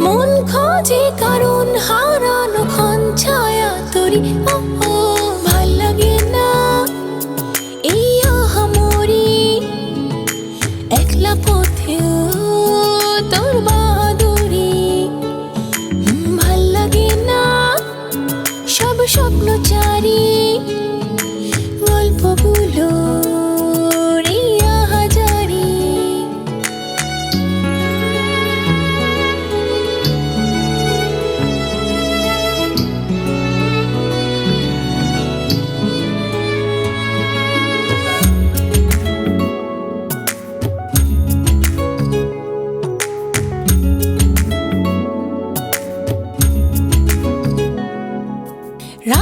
মন খোঁজে কারণ হারানো ক্ষণ, ছায়া তরি। ও ভালো লাগে না এই আহামরি। একলা পথেও ভালো লাগে না সব স্বপ্ন চারি গল্পগুলো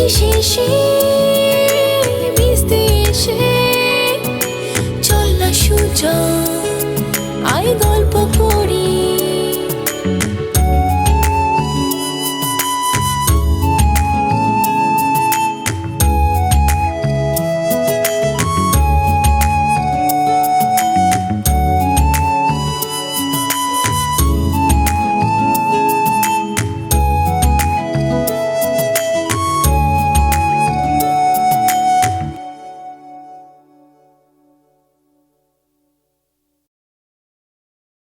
বৃষ্টি শেষে ভিজতে এসে